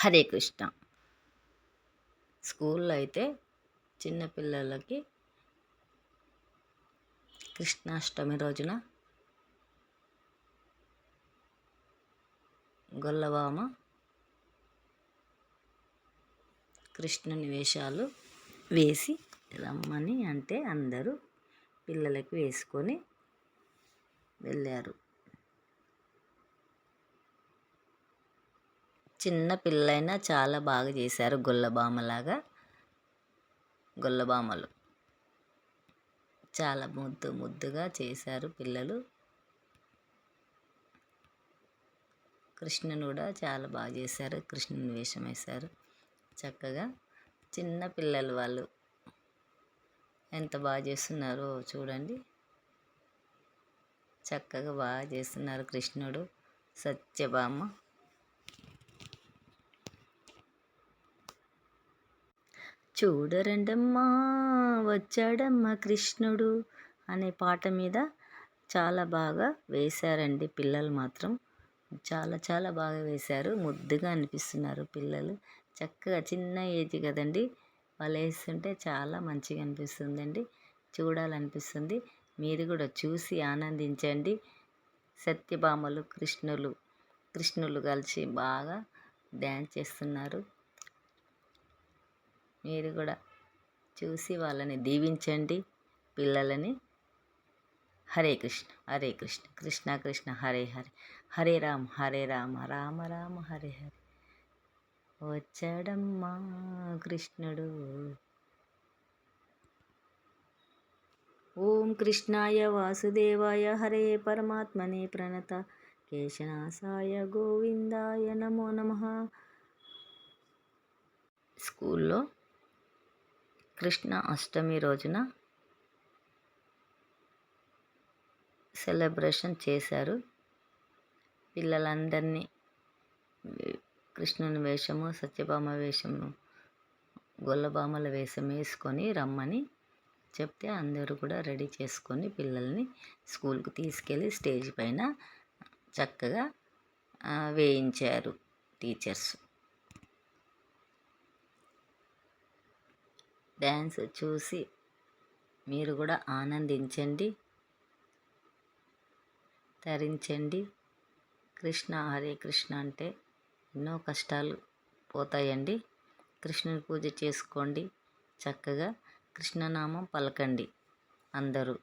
హరే కృష్ణ స్కూల్లో అయితే చిన్నపిల్లలకి కృష్ణాష్టమి రోజున గొల్లవామ కృష్ణుని వేషాలు వేసి రమ్మని అంటే అందరూ పిల్లలకి వేసుకొని వెళ్ళారు. చిన్న పిల్లలైనా చాలా బాగా చేశారు గొల్లబామలాగా. గొల్లబామలు. చాలా ముద్దు ముద్దుగా చేశారు పిల్లలు. కృష్ణుని కూడా చాలా బాగా చేశారు. కృష్ణుని వేషం వేశారు. చక్కగా చిన్న పిల్లలు వాళ్ళు. ఎంత బాగా చేస్తున్నారో చూడండి. చక్కగా బాగా చేస్తున్నారు కృష్ణుడు. సత్యభామ. చూడరండమ్మా వచ్చాడమ్మా కృష్ణుడు అనే పాట మీద చాలా బాగా వేశారండి పిల్లలు మాత్రం. చాలా చాలా బాగా వేశారు. ముద్దుగా అనిపిస్తున్నారు పిల్లలు. చక్కగా చిన్న ఏజ్ కదండి. వాళ్ళు వేస్తుంటే చాలా మంచిగా అనిపిస్తుందండి. చూడాలనిపిస్తుంది. మీరు కూడా చూసి ఆనందించండి. సత్యభామలు కృష్ణులు కృష్ణులు కలిసి బాగా డ్యాన్స్ చేస్తున్నారు. మీరు కూడా చూసి వాళ్ళని దీవించండి పిల్లలని. హరే కృష్ణ హరే కృష్ణ కృష్ణ కృష్ణ హరే హరే. హరే రామ హరే రామ రామ రామ హరే హరే. వచ్చాడమ్మా కృష్ణుడు. ఓం కృష్ణాయ వాసుదేవాయ హరే పరమాత్మనే ప్రణత కేశనాసాయ గోవిందాయ నమో నమ. స్కూల్లో కృష్ణ అష్టమి రోజున సెలబ్రేషన్ చేశారు. పిల్లలందరినీ కృష్ణుని వేషము సత్యభామ వేషము గొల్లభామల వేషం వేసుకొని రమ్మని చెప్తే అందరూ కూడా రెడీ చేసుకొని పిల్లల్ని స్కూల్కి తీసుకెళ్ళి స్టేజ్ పైన చక్కగా వేయించారు టీచర్స్. డ్యాన్స్ చూసి మీరు కూడా ఆనందించండి తరించండి. కృష్ణ హరే కృష్ణ అంటే ఎన్నో కష్టాలు పోతాయండి. కృష్ణుని పూజ చేసుకోండి చక్కగా. కృష్ణనామం పలకండి అందరూ.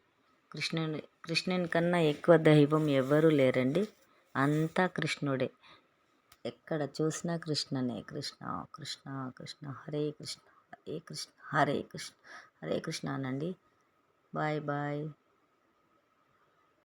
కృష్ణుని కృష్ణుని కన్నా ఎక్కువ దైవం ఎవ్వరూ లేరండి. అంతా కృష్ణుడే. ఎక్కడ చూసినా కృష్ణనే. కృష్ణ కృష్ణ కృష్ణ హరే కృష్ణ. హరే కృష్ణ హరే కృష్ణ హరే కృష్ణ అనండి. Bye bye.